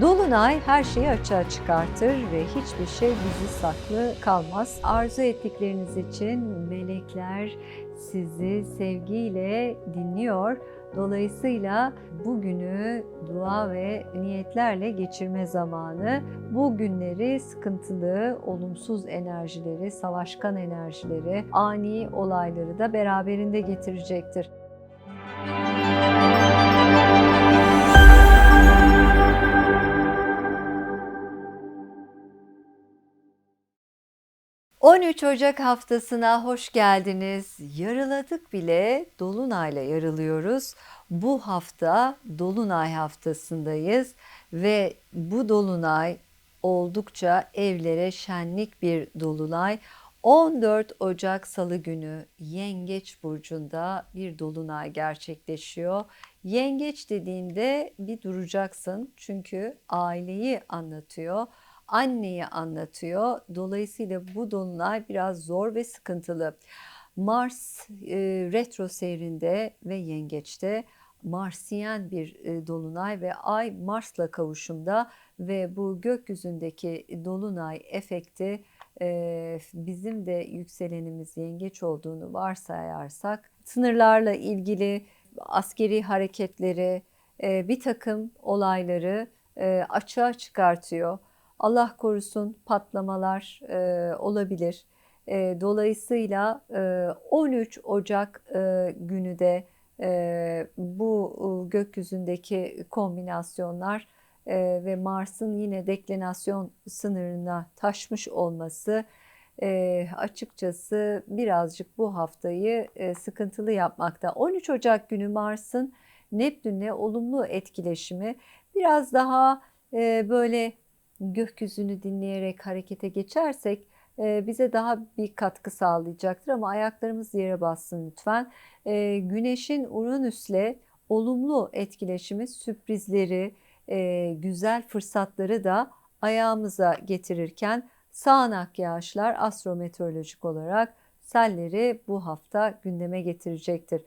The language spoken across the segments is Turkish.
Dolunay her şeyi açığa çıkartır ve hiçbir şey bizi saklı kalmaz. Arzu ettikleriniz için melekler sizi sevgiyle dinliyor. Dolayısıyla bugünü dua ve niyetlerle geçirme zamanı. Bu günleri sıkıntılı, olumsuz enerjileri, savaşkan enerjileri, ani olayları da beraberinde getirecektir. 13 Ocak haftasına hoş geldiniz. Yarıladık bile Dolunay'la yarılıyoruz. Bu hafta Dolunay haftasındayız ve bu Dolunay oldukça evlere şenlik bir Dolunay. 14 Ocak Salı günü Yengeç burcunda bir dolunay gerçekleşiyor. Yengeç dediğinde bir duracaksın çünkü aileyi anlatıyor anneyi anlatıyor. Dolayısıyla bu dolunay biraz zor ve sıkıntılı. Mars e, retro seyrinde ve yengeçte Marsiyen bir e, dolunay ve Ay Mars'la kavuşumda ve bu gökyüzündeki dolunay efekti e, bizim de yükselenimiz yengeç olduğunu varsayarsak sınırlarla ilgili askeri hareketleri, e, bir takım olayları e, açığa çıkartıyor. Allah korusun patlamalar e, olabilir. E, dolayısıyla e, 13 Ocak e, günü de e, bu e, gökyüzündeki kombinasyonlar e, ve Mars'ın yine deklinasyon sınırına taşmış olması e, açıkçası birazcık bu haftayı e, sıkıntılı yapmakta. 13 Ocak günü Mars'ın Neptün'le olumlu etkileşimi biraz daha e, böyle gökyüzünü dinleyerek harekete geçersek e, bize daha bir katkı sağlayacaktır ama ayaklarımız yere bassın lütfen. E, güneşin Uranüs'le olumlu etkileşimi sürprizleri, e, güzel fırsatları da ayağımıza getirirken sağanak yağışlar astrometeorolojik olarak selleri bu hafta gündeme getirecektir.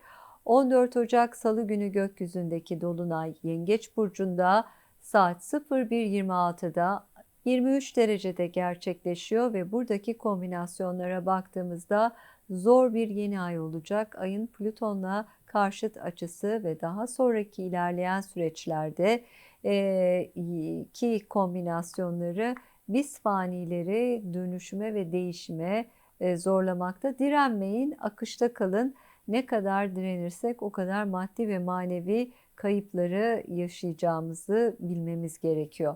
14 Ocak Salı günü gökyüzündeki Dolunay Yengeç Burcu'nda saat 01.26'da 23 derecede gerçekleşiyor ve buradaki kombinasyonlara baktığımızda zor bir yeni ay olacak. Ayın Plüton'la karşıt açısı ve daha sonraki ilerleyen süreçlerde e, ki kombinasyonları biz fanileri dönüşüme ve değişime e, zorlamakta. Direnmeyin, akışta kalın. Ne kadar direnirsek o kadar maddi ve manevi kayıpları yaşayacağımızı bilmemiz gerekiyor.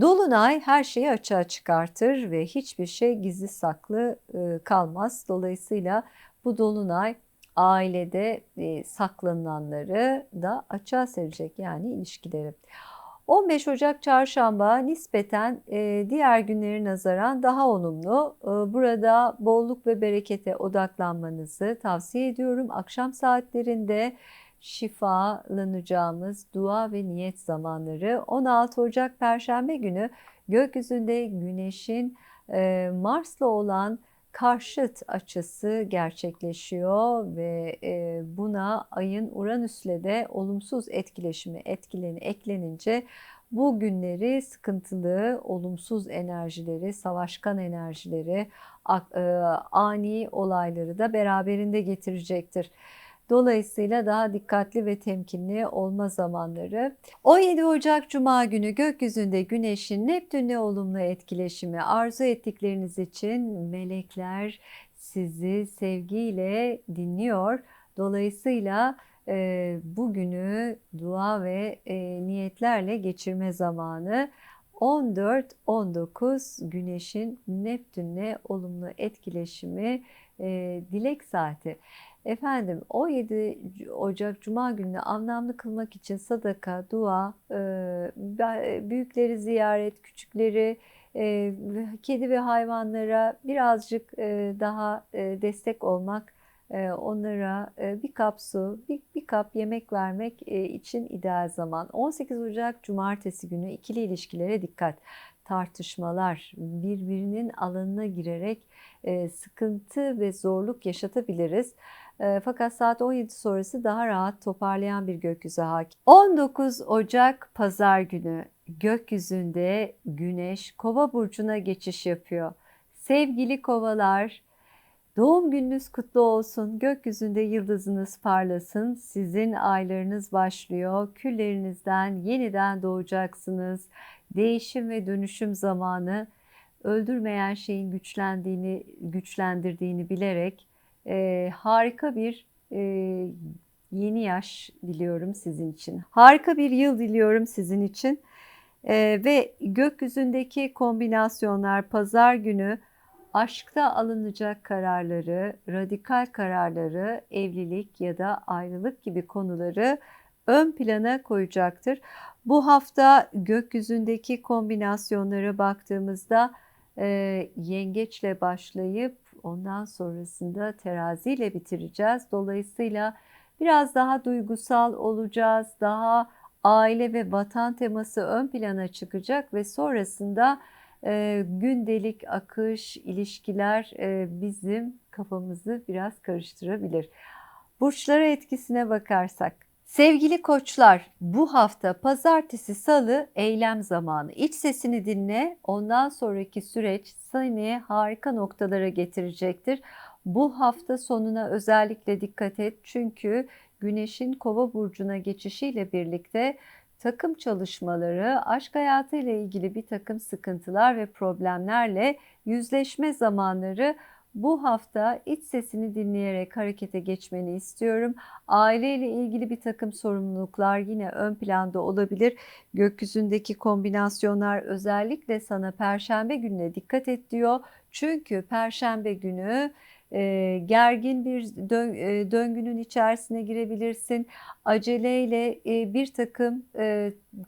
Dolunay her şeyi açığa çıkartır ve hiçbir şey gizli saklı e, kalmaz. Dolayısıyla bu dolunay ailede e, saklananları da açığa serecek yani ilişkileri. 15 Ocak çarşamba nispeten e, diğer günleri nazaran daha olumlu. Burada bolluk ve berekete odaklanmanızı tavsiye ediyorum. Akşam saatlerinde şifalanacağımız dua ve niyet zamanları 16 Ocak Perşembe günü gökyüzünde Güneş'in e, Mars'la olan karşıt açısı gerçekleşiyor ve e, buna ayın Uranüs'le de olumsuz etkileşimi etkileni eklenince bu günleri sıkıntılı, olumsuz enerjileri, savaşkan enerjileri, e, ani olayları da beraberinde getirecektir. Dolayısıyla daha dikkatli ve temkinli olma zamanları. 17 Ocak Cuma günü gökyüzünde Güneş'in Neptün'le olumlu etkileşimi arzu ettikleriniz için melekler sizi sevgiyle dinliyor. Dolayısıyla e, bugünü dua ve e, niyetlerle geçirme zamanı. 14-19 Güneş'in Neptün'le olumlu etkileşimi e, dilek saati. Efendim 17 Ocak Cuma gününü anlamlı kılmak için sadaka, dua, büyükleri ziyaret, küçükleri, kedi ve hayvanlara birazcık daha destek olmak e, onlara e, bir kap su, bir, bir kap yemek vermek e, için ideal zaman. 18 Ocak Cumartesi günü ikili ilişkilere dikkat. Tartışmalar, birbirinin alanına girerek e, sıkıntı ve zorluk yaşatabiliriz. E, fakat saat 17 sonrası daha rahat toparlayan bir gökyüzü hakim. 19 Ocak Pazar günü gökyüzünde Güneş Kova burcuna geçiş yapıyor. Sevgili kovalar, doğum gününüz kutlu olsun. Gökyüzünde yıldızınız parlasın. Sizin aylarınız başlıyor. Küllerinizden yeniden doğacaksınız. Değişim ve dönüşüm zamanı öldürmeyen şeyin güçlendiğini, güçlendirdiğini bilerek e, harika bir e, yeni yaş diliyorum sizin için. Harika bir yıl diliyorum sizin için. E, ve gökyüzündeki kombinasyonlar pazar günü aşkta alınacak kararları, radikal kararları, evlilik ya da ayrılık gibi konuları ön plana koyacaktır. Bu hafta gökyüzündeki kombinasyonlara baktığımızda e, yengeçle başlayıp ondan sonrasında teraziyle bitireceğiz. Dolayısıyla biraz daha duygusal olacağız, daha aile ve vatan teması ön plana çıkacak ve sonrasında e, gündelik akış, ilişkiler e, bizim kafamızı biraz karıştırabilir. Burçlara etkisine bakarsak Sevgili koçlar, bu hafta pazartesi salı eylem zamanı. İç sesini dinle, ondan sonraki süreç seni harika noktalara getirecektir. Bu hafta sonuna özellikle dikkat et çünkü Güneş'in Kova burcuna geçişiyle birlikte takım çalışmaları, aşk hayatı ile ilgili bir takım sıkıntılar ve problemlerle yüzleşme zamanları bu hafta iç sesini dinleyerek harekete geçmeni istiyorum. Aileyle ilgili bir takım sorumluluklar yine ön planda olabilir. Gökyüzündeki kombinasyonlar özellikle sana perşembe gününe dikkat et diyor. Çünkü perşembe günü e, gergin bir e, döngünün içerisine girebilirsin. Aceleyle e, bir takım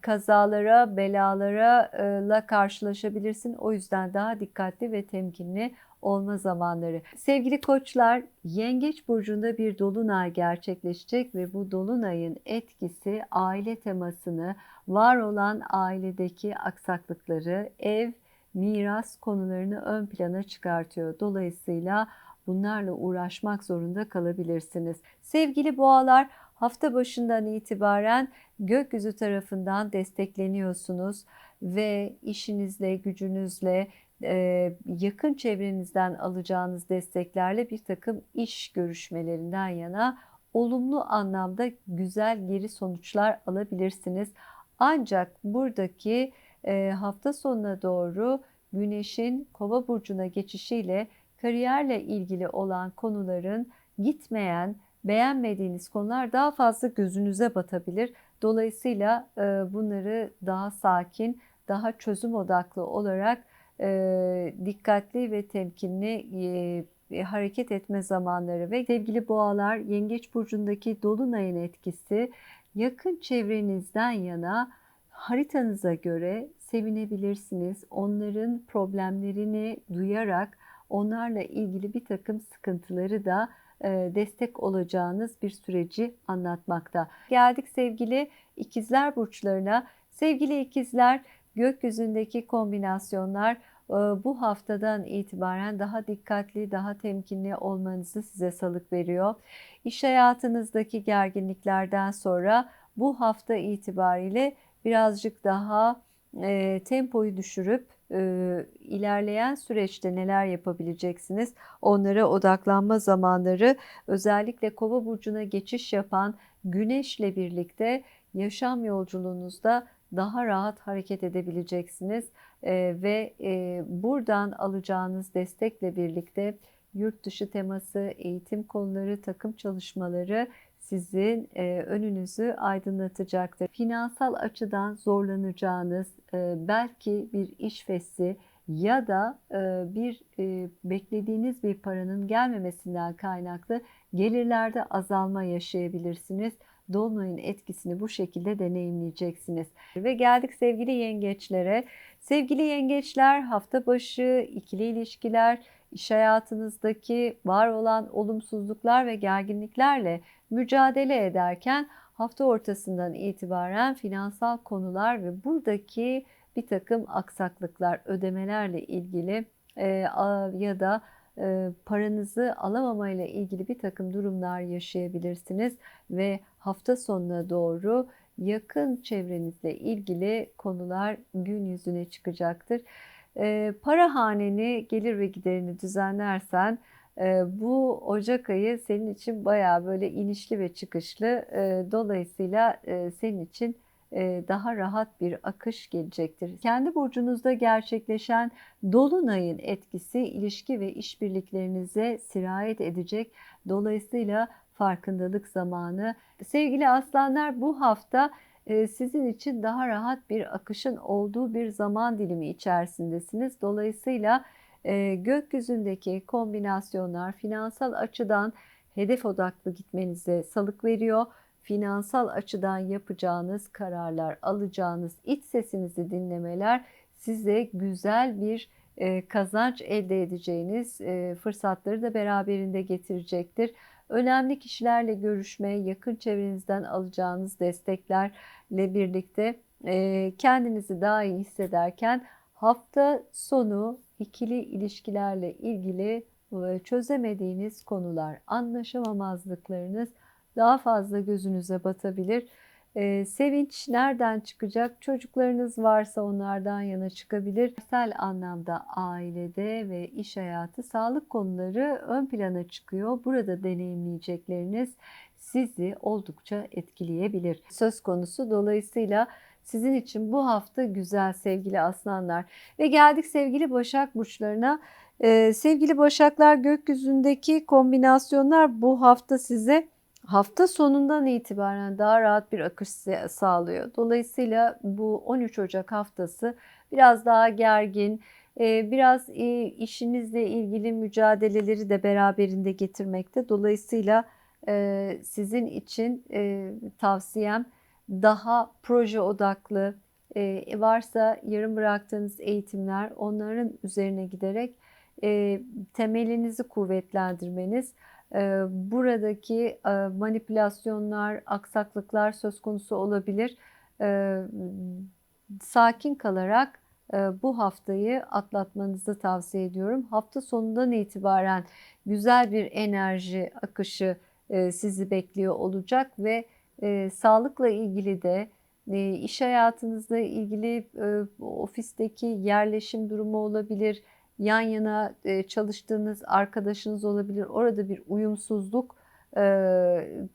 kazalara, belalara la karşılaşabilirsin. O yüzden daha dikkatli ve temkinli olma zamanları. Sevgili koçlar, Yengeç burcunda bir dolunay gerçekleşecek ve bu dolunayın etkisi aile temasını, var olan ailedeki aksaklıkları, ev, miras konularını ön plana çıkartıyor. Dolayısıyla bunlarla uğraşmak zorunda kalabilirsiniz. Sevgili boğalar, hafta başından itibaren gökyüzü tarafından destekleniyorsunuz ve işinizle, gücünüzle, yakın çevrenizden alacağınız desteklerle bir takım iş görüşmelerinden yana olumlu anlamda güzel geri sonuçlar alabilirsiniz. Ancak buradaki hafta sonuna doğru Güneş'in Kova burcuna geçişiyle kariyerle ilgili olan konuların gitmeyen, beğenmediğiniz konular daha fazla gözünüze batabilir. Dolayısıyla bunları daha sakin, daha çözüm odaklı olarak e, dikkatli ve temkinli e, hareket etme zamanları ve sevgili boğalar yengeç burcundaki dolunayın etkisi yakın çevrenizden yana haritanıza göre sevinebilirsiniz. Onların problemlerini duyarak onlarla ilgili bir takım sıkıntıları da destek olacağınız bir süreci anlatmakta. Geldik sevgili ikizler burçlarına. Sevgili ikizler gökyüzündeki kombinasyonlar e, bu haftadan itibaren daha dikkatli, daha temkinli olmanızı size salık veriyor. İş hayatınızdaki gerginliklerden sonra bu hafta itibariyle birazcık daha e, tempoyu düşürüp e, ilerleyen süreçte neler yapabileceksiniz onlara odaklanma zamanları özellikle kova burcuna geçiş yapan güneşle birlikte yaşam yolculuğunuzda daha rahat hareket edebileceksiniz e, ve e, buradan alacağınız destekle birlikte yurt dışı teması, eğitim konuları, takım çalışmaları sizin e, önünüzü aydınlatacaktır. Finansal açıdan zorlanacağınız e, belki bir iş fesli ya da bir beklediğiniz bir paranın gelmemesinden kaynaklı gelirlerde azalma yaşayabilirsiniz. Dolunay'ın etkisini bu şekilde deneyimleyeceksiniz. Ve geldik sevgili yengeçlere. Sevgili yengeçler hafta başı ikili ilişkiler, iş hayatınızdaki var olan olumsuzluklar ve gerginliklerle mücadele ederken hafta ortasından itibaren finansal konular ve buradaki bir takım aksaklıklar, ödemelerle ilgili e, ya da paranızı alamamayla ilgili bir takım durumlar yaşayabilirsiniz ve hafta sonuna doğru yakın çevrenizle ilgili konular gün yüzüne çıkacaktır. E, para haneni, gelir ve giderini düzenlersen e, bu Ocak ayı senin için baya böyle inişli ve çıkışlı. E, dolayısıyla e, senin için e, daha rahat bir akış gelecektir. Kendi burcunuzda gerçekleşen dolunayın etkisi ilişki ve işbirliklerinize sirayet edecek. Dolayısıyla farkındalık zamanı. Sevgili aslanlar bu hafta e, sizin için daha rahat bir akışın olduğu bir zaman dilimi içerisindesiniz. Dolayısıyla e, gökyüzündeki kombinasyonlar finansal açıdan hedef odaklı gitmenize salık veriyor finansal açıdan yapacağınız kararlar, alacağınız iç sesinizi dinlemeler size güzel bir e, kazanç elde edeceğiniz e, fırsatları da beraberinde getirecektir. Önemli kişilerle görüşme, yakın çevrenizden alacağınız desteklerle birlikte e, kendinizi daha iyi hissederken hafta sonu ikili ilişkilerle ilgili çözemediğiniz konular, anlaşamamazlıklarınız daha fazla gözünüze batabilir. Ee, sevinç nereden çıkacak? Çocuklarınız varsa onlardan yana çıkabilir. Sosyal anlamda ailede ve iş hayatı sağlık konuları ön plana çıkıyor. Burada deneyimleyecekleriniz sizi oldukça etkileyebilir. Söz konusu dolayısıyla sizin için bu hafta güzel sevgili aslanlar. Ve geldik sevgili Başak burçlarına. Ee, sevgili Başaklar gökyüzündeki kombinasyonlar bu hafta size hafta sonundan itibaren daha rahat bir akış sağlıyor. Dolayısıyla bu 13 Ocak haftası biraz daha gergin, e, biraz işinizle ilgili mücadeleleri de beraberinde getirmekte. Dolayısıyla e, sizin için e, tavsiyem daha proje odaklı, varsa yarım bıraktığınız eğitimler onların üzerine giderek temelinizi kuvvetlendirmeniz buradaki manipülasyonlar, aksaklıklar söz konusu olabilir. Sakin kalarak bu haftayı atlatmanızı tavsiye ediyorum. Hafta sonundan itibaren güzel bir enerji akışı sizi bekliyor olacak ve sağlıkla ilgili de iş hayatınızla ilgili ofisteki yerleşim durumu olabilir yan yana e, çalıştığınız arkadaşınız olabilir. Orada bir uyumsuzluk e,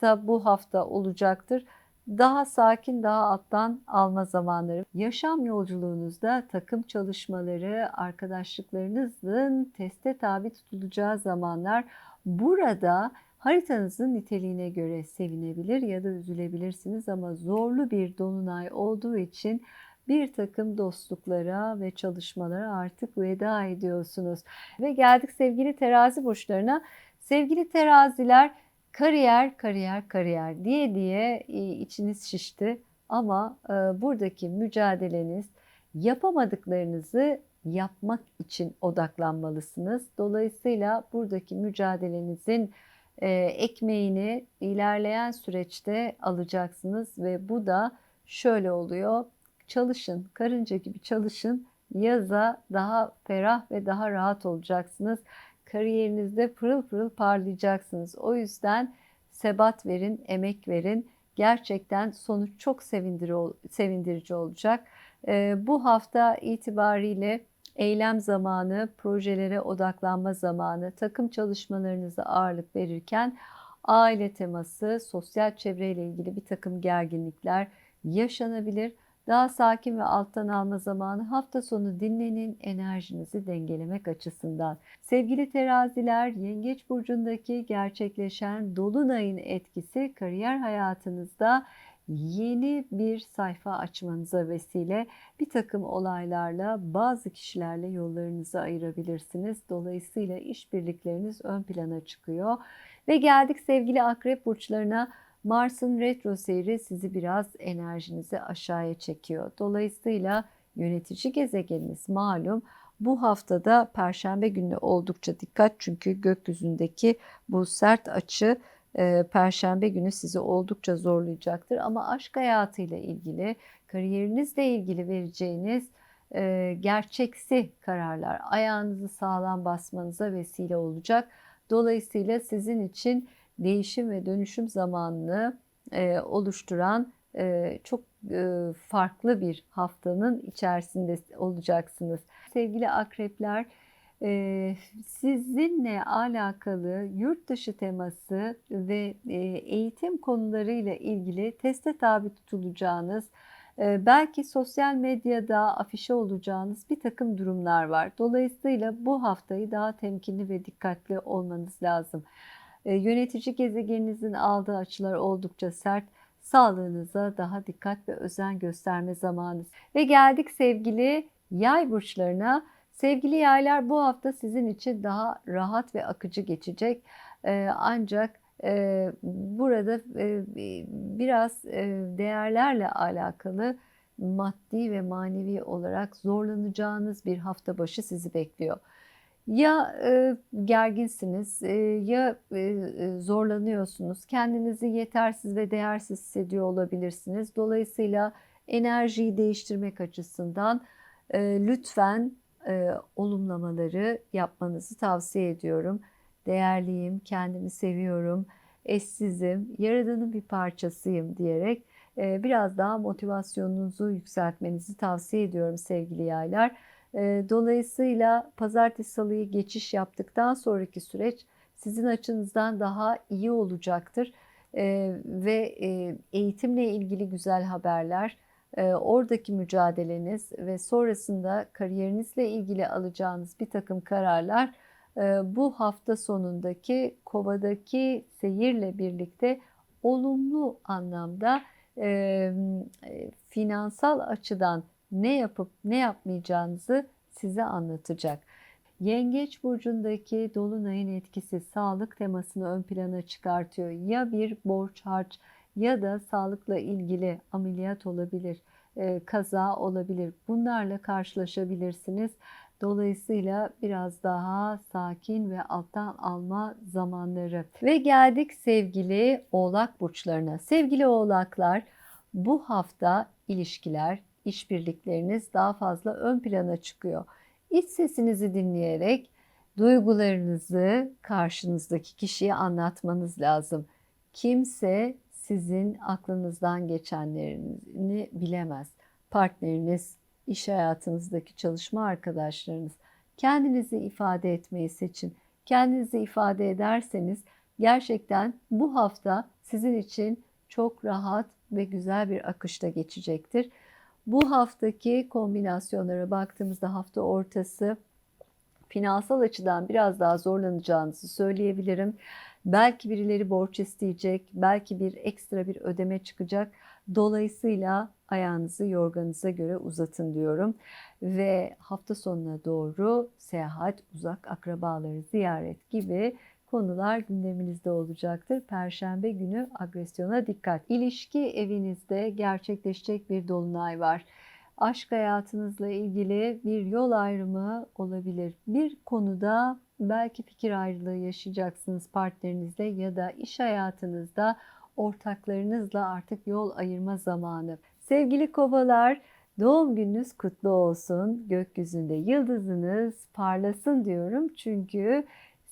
da bu hafta olacaktır. Daha sakin, daha alttan alma zamanları. Yaşam yolculuğunuzda takım çalışmaları, arkadaşlıklarınızın teste tabi tutulacağı zamanlar. Burada haritanızın niteliğine göre sevinebilir ya da üzülebilirsiniz ama zorlu bir dolunay olduğu için bir takım dostluklara ve çalışmalara artık veda ediyorsunuz. Ve geldik sevgili terazi burçlarına. Sevgili teraziler kariyer, kariyer, kariyer diye diye e, içiniz şişti. Ama e, buradaki mücadeleniz yapamadıklarınızı yapmak için odaklanmalısınız. Dolayısıyla buradaki mücadelenizin e, ekmeğini ilerleyen süreçte alacaksınız ve bu da şöyle oluyor çalışın, karınca gibi çalışın. Yaza daha ferah ve daha rahat olacaksınız. Kariyerinizde pırıl pırıl parlayacaksınız. O yüzden sebat verin, emek verin. Gerçekten sonuç çok sevindirici olacak. Ee, bu hafta itibariyle eylem zamanı, projelere odaklanma zamanı, takım çalışmalarınıza ağırlık verirken aile teması, sosyal çevreyle ilgili bir takım gerginlikler yaşanabilir. Daha sakin ve alttan alma zamanı hafta sonu dinlenin enerjinizi dengelemek açısından. Sevgili teraziler, Yengeç burcundaki gerçekleşen dolunayın etkisi kariyer hayatınızda yeni bir sayfa açmanıza vesile bir takım olaylarla bazı kişilerle yollarınızı ayırabilirsiniz. Dolayısıyla işbirlikleriniz ön plana çıkıyor. Ve geldik sevgili akrep burçlarına. Mars'ın retro seyri sizi biraz enerjinizi aşağıya çekiyor. Dolayısıyla yönetici gezegeniniz malum Bu haftada Perşembe günü oldukça dikkat çünkü gökyüzündeki bu sert açı e, Perşembe günü sizi oldukça zorlayacaktır. Ama aşk hayatıyla ilgili, kariyerinizle ilgili vereceğiniz e, gerçeksi kararlar ayağınızı sağlam basmanıza vesile olacak. Dolayısıyla sizin için değişim ve dönüşüm zamanını e, oluşturan e, çok e, farklı bir haftanın içerisinde olacaksınız. Sevgili akrepler, e, sizinle alakalı yurt dışı teması ve e, eğitim konularıyla ilgili teste tabi tutulacağınız, e, belki sosyal medyada afişe olacağınız bir takım durumlar var. Dolayısıyla bu haftayı daha temkinli ve dikkatli olmanız lazım. E, yönetici gezegeninizin aldığı açılar oldukça sert. Sağlığınıza daha dikkat ve özen gösterme zamanı. Ve geldik sevgili yay burçlarına. Sevgili yaylar bu hafta sizin için daha rahat ve akıcı geçecek. E, ancak e, burada biraz değerlerle alakalı maddi ve manevi olarak zorlanacağınız bir hafta başı sizi bekliyor. Ya e, gerginsiniz e, ya e, e, zorlanıyorsunuz. Kendinizi yetersiz ve değersiz hissediyor olabilirsiniz. Dolayısıyla enerjiyi değiştirmek açısından e, lütfen e, olumlamaları yapmanızı tavsiye ediyorum. Değerliyim, kendimi seviyorum, eşsizim, yaradanın bir parçasıyım diyerek e, biraz daha motivasyonunuzu yükseltmenizi tavsiye ediyorum sevgili yaylar. Dolayısıyla pazartesi salıyı geçiş yaptıktan sonraki süreç sizin açınızdan daha iyi olacaktır. Ve eğitimle ilgili güzel haberler, oradaki mücadeleniz ve sonrasında kariyerinizle ilgili alacağınız bir takım kararlar bu hafta sonundaki kovadaki seyirle birlikte olumlu anlamda e, finansal açıdan ne yapıp ne yapmayacağınızı size anlatacak. Yengeç burcundaki dolunayın etkisi sağlık temasını ön plana çıkartıyor. Ya bir borç harç ya da sağlıkla ilgili ameliyat olabilir, e, kaza olabilir. Bunlarla karşılaşabilirsiniz. Dolayısıyla biraz daha sakin ve alttan alma zamanları. Ve geldik sevgili oğlak burçlarına. Sevgili oğlaklar bu hafta ilişkiler, işbirlikleriniz daha fazla ön plana çıkıyor. İç sesinizi dinleyerek duygularınızı karşınızdaki kişiye anlatmanız lazım. Kimse sizin aklınızdan geçenlerini bilemez. Partneriniz, iş hayatınızdaki çalışma arkadaşlarınız kendinizi ifade etmeyi seçin. Kendinizi ifade ederseniz gerçekten bu hafta sizin için çok rahat ve güzel bir akışta geçecektir. Bu haftaki kombinasyonlara baktığımızda hafta ortası finansal açıdan biraz daha zorlanacağınızı söyleyebilirim. Belki birileri borç isteyecek, belki bir ekstra bir ödeme çıkacak. Dolayısıyla ayağınızı yorganınıza göre uzatın diyorum. Ve hafta sonuna doğru seyahat, uzak akrabaları ziyaret gibi konular gündeminizde olacaktır. Perşembe günü agresyona dikkat. İlişki evinizde gerçekleşecek bir dolunay var. Aşk hayatınızla ilgili bir yol ayrımı olabilir. Bir konuda belki fikir ayrılığı yaşayacaksınız partnerinizle ya da iş hayatınızda ortaklarınızla artık yol ayırma zamanı. Sevgili kovalar, doğum gününüz kutlu olsun. Gökyüzünde yıldızınız parlasın diyorum. Çünkü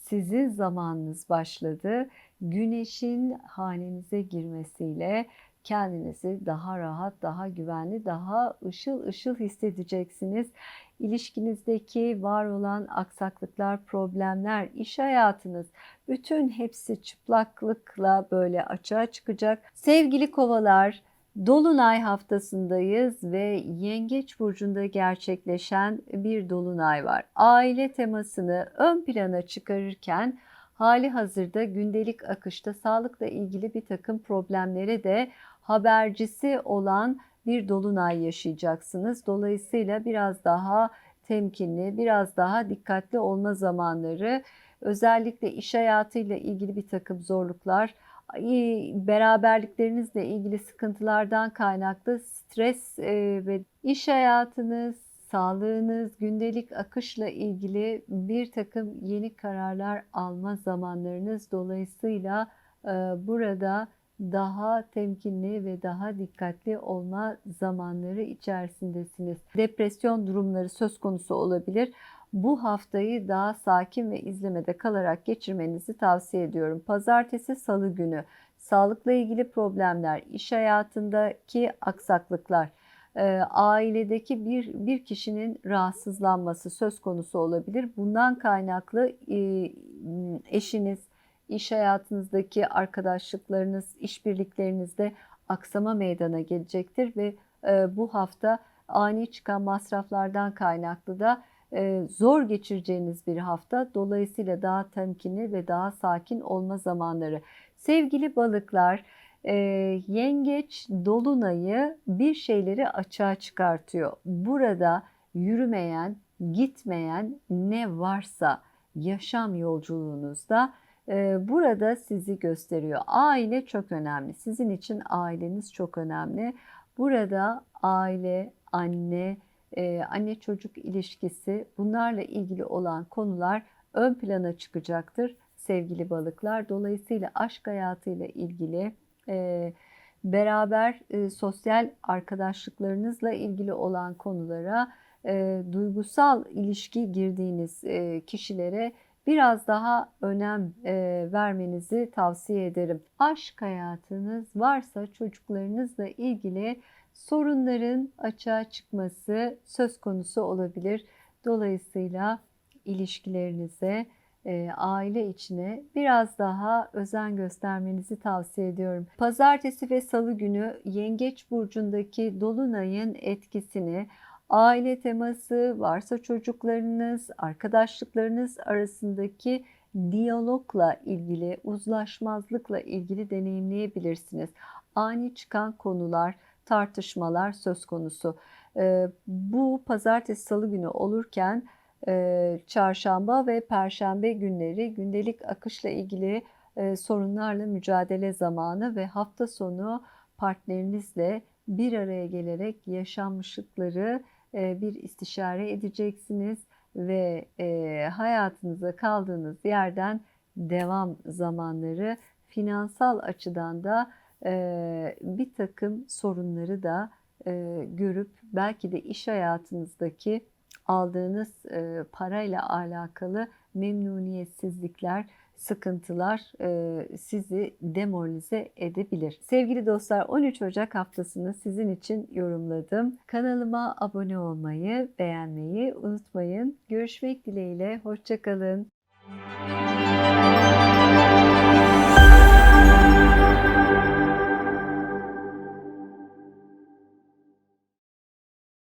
sizin zamanınız başladı. Güneşin hanenize girmesiyle kendinizi daha rahat, daha güvenli, daha ışıl ışıl hissedeceksiniz. İlişkinizdeki var olan aksaklıklar, problemler, iş hayatınız bütün hepsi çıplaklıkla böyle açığa çıkacak. Sevgili kovalar, Dolunay haftasındayız ve Yengeç burcunda gerçekleşen bir dolunay var. Aile temasını ön plana çıkarırken hali hazırda gündelik akışta sağlıkla ilgili bir takım problemlere de habercisi olan bir dolunay yaşayacaksınız. Dolayısıyla biraz daha temkinli, biraz daha dikkatli olma zamanları, özellikle iş hayatıyla ilgili bir takım zorluklar, beraberliklerinizle ilgili sıkıntılardan kaynaklı stres e, ve iş hayatınız, sağlığınız, gündelik akışla ilgili bir takım yeni kararlar alma zamanlarınız dolayısıyla e, burada daha temkinli ve daha dikkatli olma zamanları içerisindesiniz. Depresyon durumları söz konusu olabilir. Bu haftayı daha sakin ve izlemede kalarak geçirmenizi tavsiye ediyorum. Pazartesi, salı günü sağlıkla ilgili problemler, iş hayatındaki aksaklıklar, e, ailedeki bir bir kişinin rahatsızlanması söz konusu olabilir. Bundan kaynaklı e, eşiniz, iş hayatınızdaki arkadaşlıklarınız, işbirliklerinizde aksama meydana gelecektir ve e, bu hafta ani çıkan masraflardan kaynaklı da zor geçireceğiniz bir hafta. Dolayısıyla daha temkinli ve daha sakin olma zamanları. Sevgili balıklar, e, yengeç dolunayı bir şeyleri açığa çıkartıyor. Burada yürümeyen, gitmeyen ne varsa yaşam yolculuğunuzda e, burada sizi gösteriyor. Aile çok önemli. Sizin için aileniz çok önemli. Burada aile, anne, e, anne çocuk ilişkisi bunlarla ilgili olan konular ön plana çıkacaktır sevgili balıklar. Dolayısıyla aşk hayatıyla ilgili e, beraber e, sosyal arkadaşlıklarınızla ilgili olan konulara e, duygusal ilişki girdiğiniz e, kişilere biraz daha önem e, vermenizi tavsiye ederim. Aşk hayatınız varsa çocuklarınızla ilgili sorunların açığa çıkması söz konusu olabilir. Dolayısıyla ilişkilerinize, e, aile içine biraz daha özen göstermenizi tavsiye ediyorum. Pazartesi ve salı günü Yengeç burcundaki dolunayın etkisini aile teması, varsa çocuklarınız, arkadaşlıklarınız arasındaki diyalogla ilgili, uzlaşmazlıkla ilgili deneyimleyebilirsiniz. Ani çıkan konular, tartışmalar söz konusu. Ee, bu pazartesi salı günü olurken e, çarşamba ve perşembe günleri gündelik akışla ilgili e, sorunlarla mücadele zamanı ve hafta sonu partnerinizle bir araya gelerek yaşanmışlıkları e, bir istişare edeceksiniz ve hayatınıza kaldığınız yerden devam zamanları finansal açıdan da bir takım sorunları da görüp belki de iş hayatınızdaki aldığınız parayla alakalı memnuniyetsizlikler, sıkıntılar sizi demoralize edebilir. Sevgili dostlar 13 Ocak haftasını sizin için yorumladım. Kanalıma abone olmayı, beğenmeyi unutmayın. Görüşmek dileğiyle, hoşçakalın.